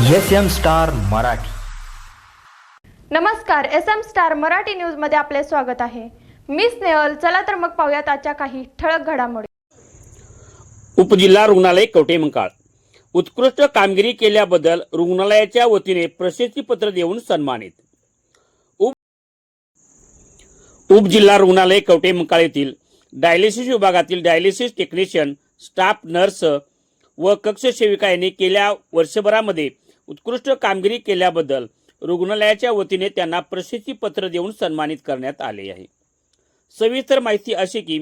S M star Marathi. नमस्कार S M star Marathi न्यूजमध्ये आपले स्वागत आहे. मी स्नेहल चला तर मग पाहूयात आजच्या काही ठळक घडामोडी. उपजिल्हा रुग्णालय कवटेमंकाळ उत्कृष्ट कामगिरी केल्याबद्दल रुग्णालयाच्या वतीने प्रशस्तीपत्र देऊन सन्मानित. उप उपजिल्हा रुग्णालय कवटेमंकाळ येथील डायलिसिस विभागातील डायलिसिस टेक्निशियन स्टाफ नर्स व कक्ष सेविका यांनी केल्या वर्षभरामध्ये उत्कृष्ट कामगिरी केल्याबद्दल रुग्णालयाच्या वतीने त्यांना प्रशस्तीपत्र देऊन सन्मानित करण्यात आले आहे. सविस्तर माहिती अशी की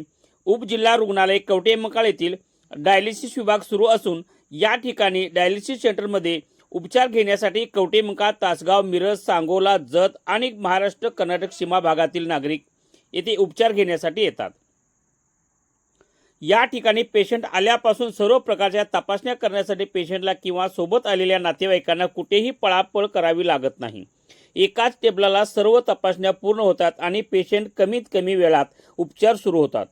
उपजिल्हा रुग्णालय कवटेमकाळ येथील डायलिसिस विभाग सुरू असून या ठिकाणी डायलिसिस सेंटरमध्ये उपचार घेण्यासाठी कवटेमंकाळ तासगाव मिरज सांगोला जत आणि महाराष्ट्र कर्नाटक सीमा भागातील नागरिक येथे उपचार घेण्यासाठी येतात. या ठिकाणी पेशंट आल्यापासून सर्व प्रकारच्या तपासण्या करण्यासाठी पेशंटला किंवा सोबत आलेल्या नातेवाईकांना कुठेही पळापळ करावी लागत नाही. एकाच टेबलाला सर्व तपासण्या पूर्ण होतात आणि पेशंट कमीत कमी वेळात उपचार सुरू होतात.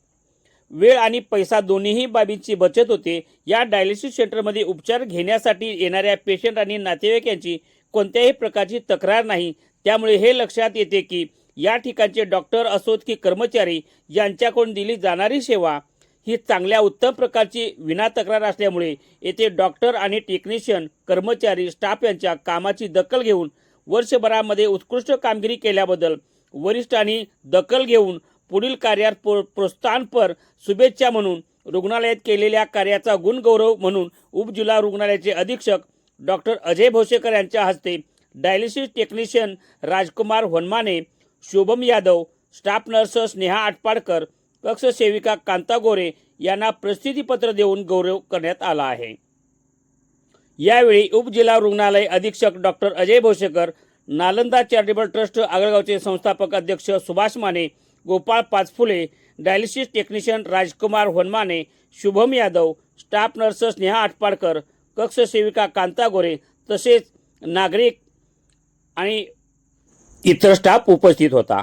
वेळ आणि पैसा दोन्हीही बाबींची बचत होते. या डायलिसिस सेंटरमध्ये उपचार घेण्यासाठी येणाऱ्या पेशंट आणि नातेवाईक यांची कोणत्याही प्रकारची तक्रार नाही. त्यामुळे हे लक्षात येते की या ठिकाणचे डॉक्टर असोत की कर्मचारी यांच्याकडून दिली जाणारी सेवा ही चांगल्या उत्तम प्रकारची विना तक्रार असल्यामुळे येथे डॉक्टर आणि टेक्निशियन कर्मचारी स्टाफ यांच्या कामाची दखल घेऊन वर्षभरामध्ये उत्कृष्ट कामगिरी केल्याबद्दल वरिष्ठांनी दखल घेऊन पुढील कार्यात प्रो प्रोत्साहनपर शुभेच्छा म्हणून रुग्णालयात केलेल्या कार्याचा गुणगौरव म्हणून उपजिल्हा रुग्णालयाचे अधीक्षक डॉक्टर अजय भोसेकर यांच्या हस्ते dialysis technician Rajkumar Honmane Shubham Yadav staff nurse Sneha Atpadkar कक्षसेविका Kanta Gore यांना प्रसिद्धीपत्र देऊन गौरव करण्यात आला आहे. यावेळी उपजिल्हा रुग्णालय अधीक्षक doctor Ajay Bhosekar Nalanda charitable trust आगळगावचे संस्थापक अध्यक्ष Subhash Mane Gopal Pachphule dialysis technician Rajkumar Honmane Shubham Yadav staff nurse Sneha Atpadkar कक्षसेविका Kanta Gore तसेच नागरिक आणि इतर स्टाफ उपस्थित होता.